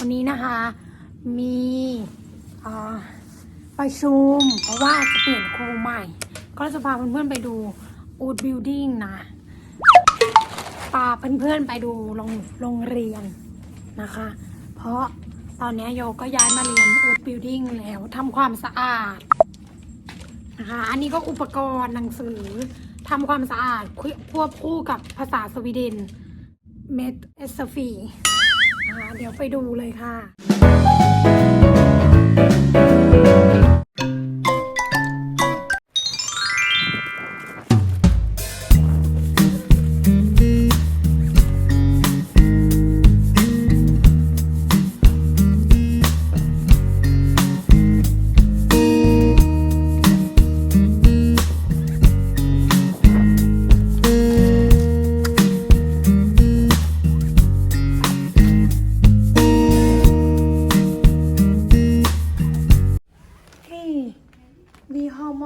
วันนี้นะคะ มีประชุม เพราะว่าจะเปลี่ยนครูใหม่ ก็จะพาเพื่อนๆไปดูอูดบิลดิ้งนะพาเพื่อนๆไปดูโรงโรงเรียนนะคะ เพราะตอนนี้โยก็ย้ายมาเรียนอูดบิลดิ้งแล้วทำความสะอาดนะคะอันนี้ก็อุปกรณ์หนังสือทำความสะอาดควบคู่กับภาษาสวีเดนเมดเอสฟี นะคะ เดี๋ยวไปดูเลยค่ะ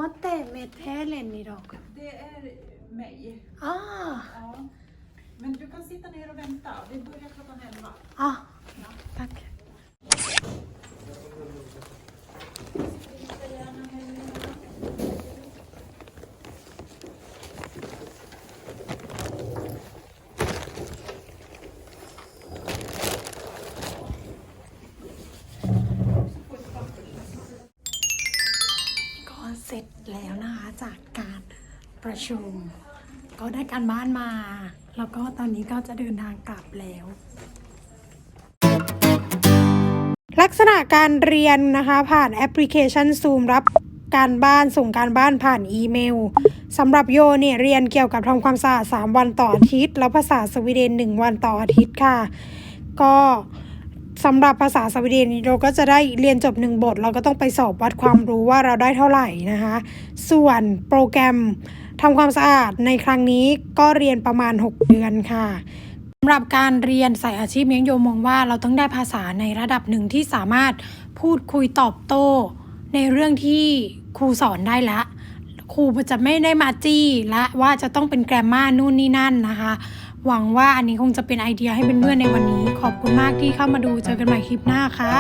Matte med Helen idag. Det är mig. Ah, Ja. Men du kan sitta ner och vänta. Vi börjar klockan elva. ah, tack. ร็จแล้วนะคะจากการประชุม ก็ได้การบ้านมา แล้วก็ตอนนี้ก็จะเดินทางกลับแล้ว ลักษณะการเรียนนะคะผ่านแอปพลิเคชัน Zoom รับการบ้านส่งการบ้านผ่านอีเมลสำหรับโยเนี่ยเรียนเกี่ยวกับทำความสะอาด3วันต่ออาทิตย์ แล้วภาษาสวีเดน 1 วันต่ออาทิตย์ค่ะ ก็ สำหรับภาษาสวีเดนเราก็จะได้เรียนจบ1บท เราก็ต้องไปสอบวัดความรู้ว่าเราได้เท่าไหร่นะคะ ส่วนโปรแกรมทำความสะอาดในครั้งนี้ก็เรียนประมาณ 6 เดือนค่ะสำหรับการเรียนสายอาชีพเมียงโยมองว่าเราต้องได้ภาษาในระดับหนึ่งที่สามารถพูดคุยตอบโต้ ในเรื่องที่ครูสอนได้ละ ครูจะไม่ได้มาจี้และว่าจะต้องเป็นแกรมมานู่นนี่นั่นนะคะ หวังว่าอันนี้คงจะเป็นไอเดียให้เเพื่อนๆในวันนี้ ขอบคุณมากที่เข้ามาดูเจอกันใหม่คลิปหน้าค่ะ